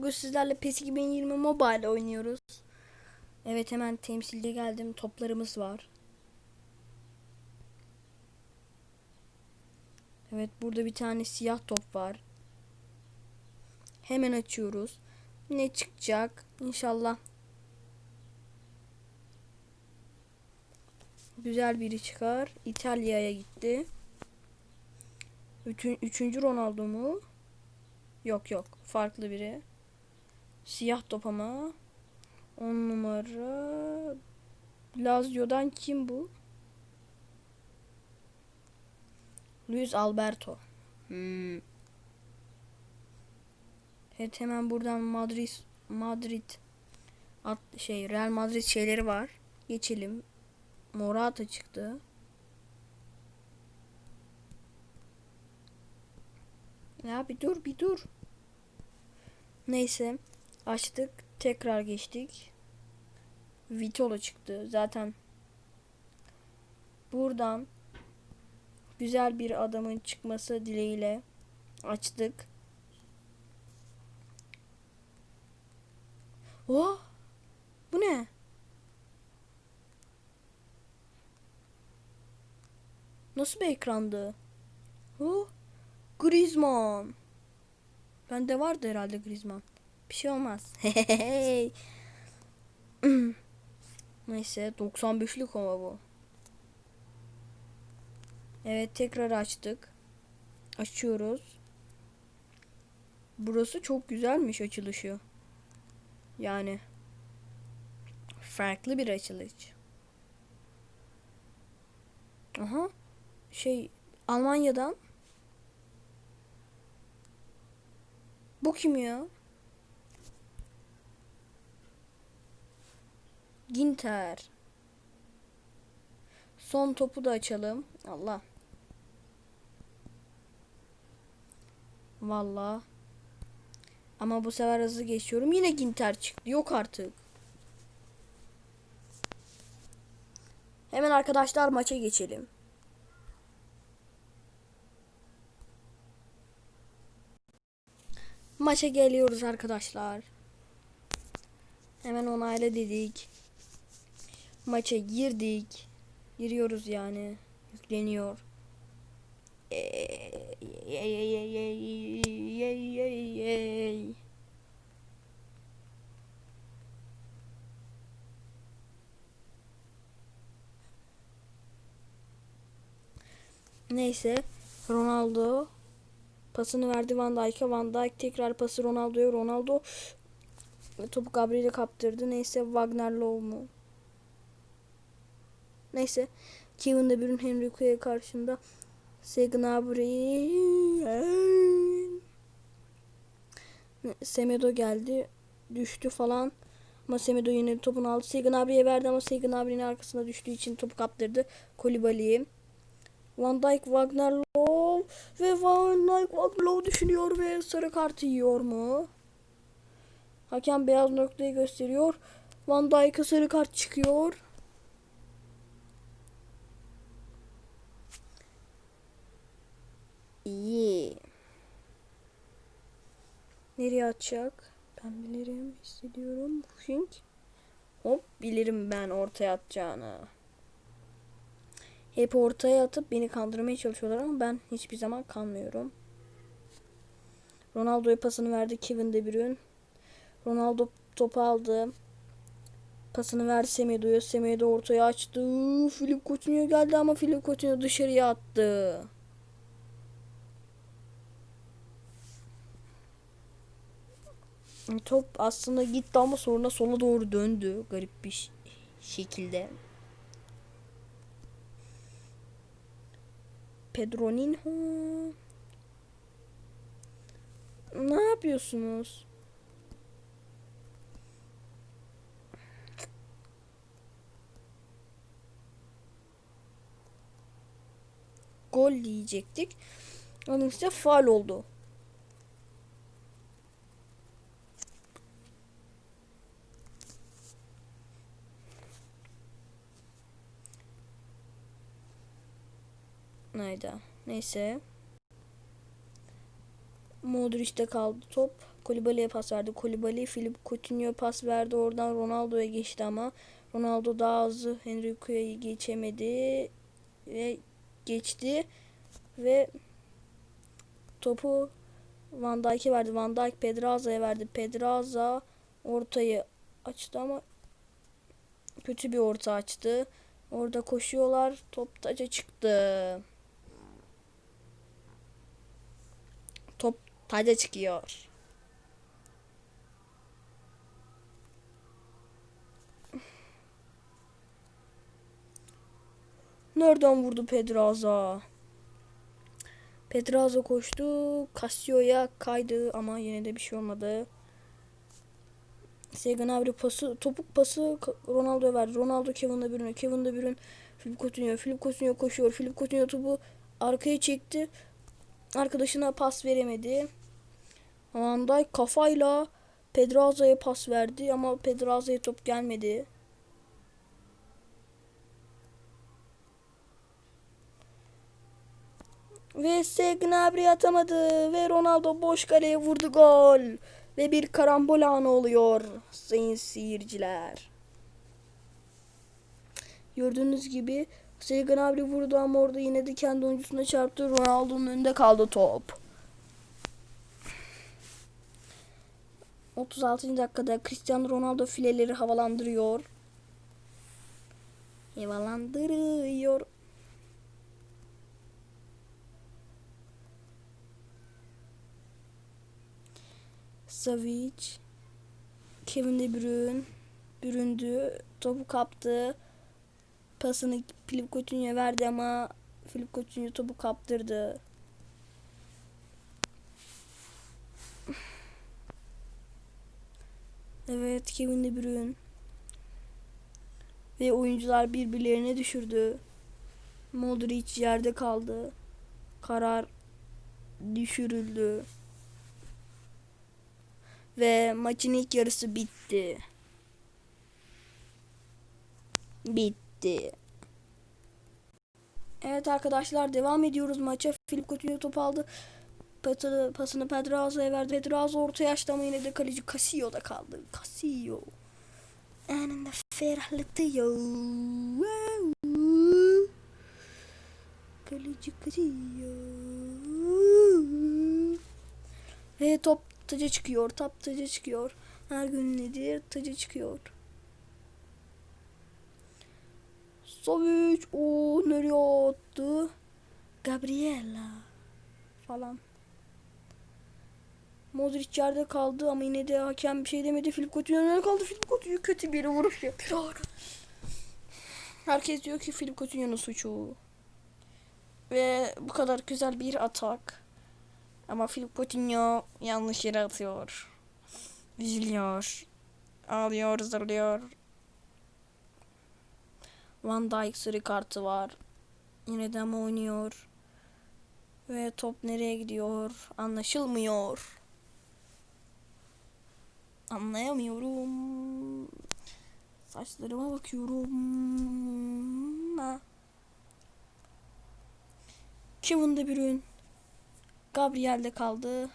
Bugün sizlerle PES 2020 Mobile oynuyoruz. Evet hemen temsilde geldim. Toplarımız var. Evet burada bir tane siyah top var. Hemen açıyoruz. Ne çıkacak? İnşallah. Güzel biri çıkar. İtalya'ya gitti. Üçün, üçüncü Ronaldo mu? Yok yok. Farklı biri. Siyah top ama. 10 numara. Lazio'dan kim bu? Luis Alberto. Hmm. Evet hemen buradan Madrid Madrid at, şey Real Madrid şeyleri var. Geçelim. Morata çıktı. Ya bir dur bir dur. Neyse. Açtık. Tekrar geçtik. Vitola çıktı. Zaten buradan güzel bir adamın çıkması dileğiyle açtık. Oh! Bu ne? Nasıl bir ekrandı? Oh! Griezmann. Bende vardı herhalde Griezmann. Bir şey olmaz. Neyse 95'lik ama bu. Evet tekrar açtık. Açıyoruz. Burası çok güzelmiş açılışı. Yani farklı bir açılış. Aha. Şey Almanya'dan Bu kim ya? Ginter. Son topu da açalım. Allah. Valla. Ama bu sefer hızlı geçiyorum. Yine Ginter çıktı. Yok artık. Hemen arkadaşlar maça geçelim. Maça geliyoruz arkadaşlar. Hemen onayla dedik. Maça girdik. Giriyoruz yani. Yükleniyor. Neyse. Ronaldo pasını verdi Van Dijk'e. Van Dijk tekrar pası Ronaldo'ya. Ronaldo topu Gabriel'e kaptırdı. Neyse Wagner Love mu? Neyse. Kevin De Bruyne Henrique'ye karşında Segnabry Semedo geldi. Düştü falan. Ama Semedo yine topunu aldı. Segnabry'e verdi ama Segnabry'nin arkasına düştüğü için topu kaptırdı. Kolibali'ye. Van Dijk Wagner Love ve Van Dijk Wagner Love düşünüyor ve sarı kartı yiyor mu? Hakem beyaz noktayı gösteriyor. Van Dijk'a sarı kart çıkıyor. İyi. Nereye atacak? Ben bilirim hissediyorum. Pushing. Hop bilirim ben ortaya atacağını. Hep ortaya atıp beni kandırmaya çalışıyorlar ama ben hiçbir zaman kanmıyorum. Ronaldo'ya pasını verdi Kevin De Bruyne. Ronaldo topu aldı. Pasını verdi Semedo'ya. Semedo ortaya açtı. Filip Coutinho geldi ama Filip Coutinho dışarıya attı. Top aslında gitti ama sonra sola doğru döndü. Garip bir şekilde. Pedroninho. Ne yapıyorsunuz? Gol diyecektik. Onun işte faal oldu. Nayda. Neyse. Modric'te kaldı top. Kolibali'ye pas verdi. Kolibali Filip Coutinho pas verdi. Oradan Ronaldo'ya geçti ama Ronaldo daha hızlı Henrique'yi geçemedi ve geçti ve topu Van Dijk'e verdi. Van Dijk Pedraza'ya verdi. Pedraza ortayı açtı ama kötü bir orta açtı. Orada koşuyorlar. Top taca çıktı. Top taca çıkıyor. Nereden vurdu Pedraza? Pedraza koştu. Casio'ya kaydı ama yine de bir şey olmadı. Sega Gnabry pası, topuk pası Ronaldo'ya verdi. Ronaldo Kevin De Bruyne. Kevin De Bruyne Filip Coutinho. Filip Coutinho koşuyor. Filip Coutinho topu arkaya çekti. Arkadaşına pas veremedi. Van Dijk kafayla Pedraza'ya pas verdi ama Pedraza'ya top gelmedi. Ve Gnabry atamadı ve Ronaldo boş kaleye vurdu gol. Ve bir karambol anı oluyor sayın seyirciler. Gördüğünüz gibi Gnabry vurdu ama orada yine de kendi oyuncusuna çarptı. Ronaldo'nun önünde kaldı top. 36. dakikada Cristiano Ronaldo fileleri havalandırıyor. Havalandırıyor. Savic Kevin De Bruyne büründü. Topu kaptı. Pasını Filip Coutinho'ya verdi ama Filip Coutinho topu kaptırdı. Evet Kevin De Bruyne. Ve oyuncular birbirlerine düşürdü. Modric yerde kaldı. Karar düşürüldü. Ve maçın ilk yarısı bitti. Bitti. Evet arkadaşlar devam ediyoruz maça. Filip Coutinho top aldı. Pasını, pasını Pedraza'ya verdi. Pedraza ortaya açtı ama yine de kaleci Casillo'da kaldı. Casillo. Anında ferahlatıyor. Kaleci Casillo. Ve top taca çıkıyor. Top taca çıkıyor. Her gün nedir? Taca çıkıyor. Savic o nereye attı? Gabriela falan. Modric yerde kaldı ama yine de hakem bir şey demedi. Filip Coutinho kaldı? Filip Coutinho kötü bir vuruş yapıyor. Herkes diyor ki Filip Coutinho'nun suçu. Ve bu kadar güzel bir atak. Ama Filip Coutinho yanlış yere atıyor. Üzülüyor. Ağlıyor, zırlıyor. Van Dijk sarı kartı var. Yine de ama oynuyor. Ve top nereye gidiyor? Anlaşılmıyor. Anlayamıyorum. Saçlarıma bakıyorum. Ha. Kevin De Bruyne. Gabriel'de kaldı.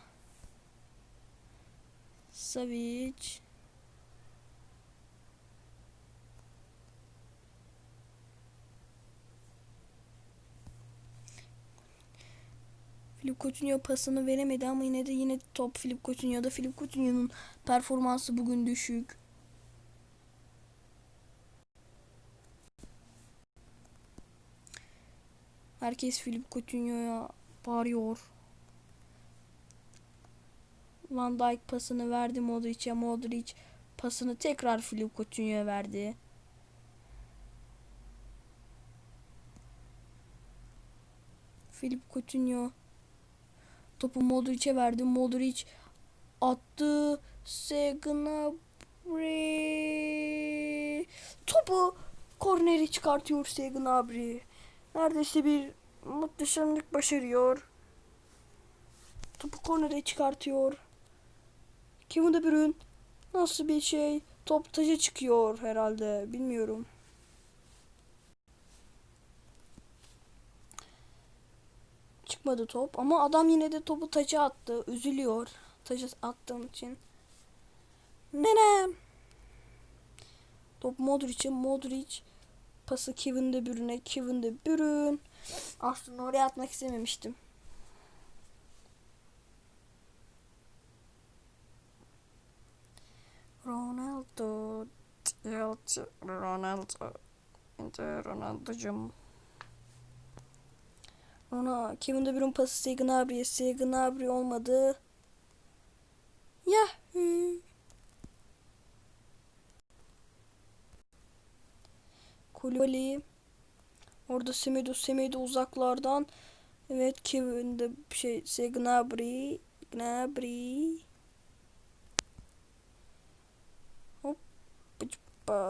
Savic. Filip Coutinho pasını veremedi ama yine de yine top Filip Coutinho'da. Filip Coutinho'nun performansı bugün düşük. Herkes Filip Coutinho'ya bağırıyor. Van Dijk pasını verdi Modric'e. Modric pasını tekrar Filip Coutinho'ya verdi. Filip Coutinho topu Modric'e verdi. Modric attı. Segnabry topu korneri çıkartıyor Segnabry. Neredeyse bir muhteşemlik başarıyor. Topu kornere çıkartıyor. Kevin De Bruyne nasıl bir şey? Top taca çıkıyor herhalde. Bilmiyorum. Çıkmadı top ama adam yine de topu taça attı. Üzülüyor. Taça attığım için. Nenem. Top Modric'e. Modric pası Kevin De Bruyne. Kevin De Bruyne. Aslında oraya atmak istememiştim. Ronaldo. Ronaldo. Ronaldo. Ronaldo'cum. Ona Kevin De Bruyne pası Serge Gnabry'e. Serge Gnabry olmadı. Yahoo. Kulübeli. Orada Semedo Semedo uzaklardan. Evet Kevin de şey Serge Gnabry. Gnabry. Hop.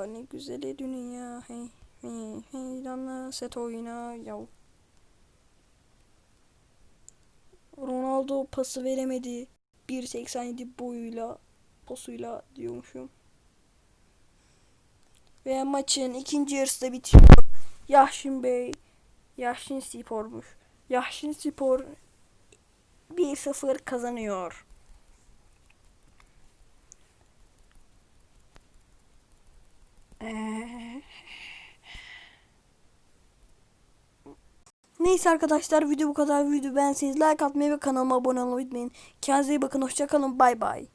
Ne güzel dünya. Hey hey hey lanla set oyna yav. Ronaldo pası veremedi. 1.87 boyuyla posuyla diyormuşum. Ve maçın ikinci yarısı da bitiyor. Yahşin Bey, Yahşin Spor'muş. Yahşin Spor 1-0 kazanıyor. Ee, Neyse arkadaşlar video bu kadar. Video beğenseniz like atmayı ve kanalıma abone olmayı unutmayın. Kendinize iyi bakın. Hoşçakalın. Bay bay.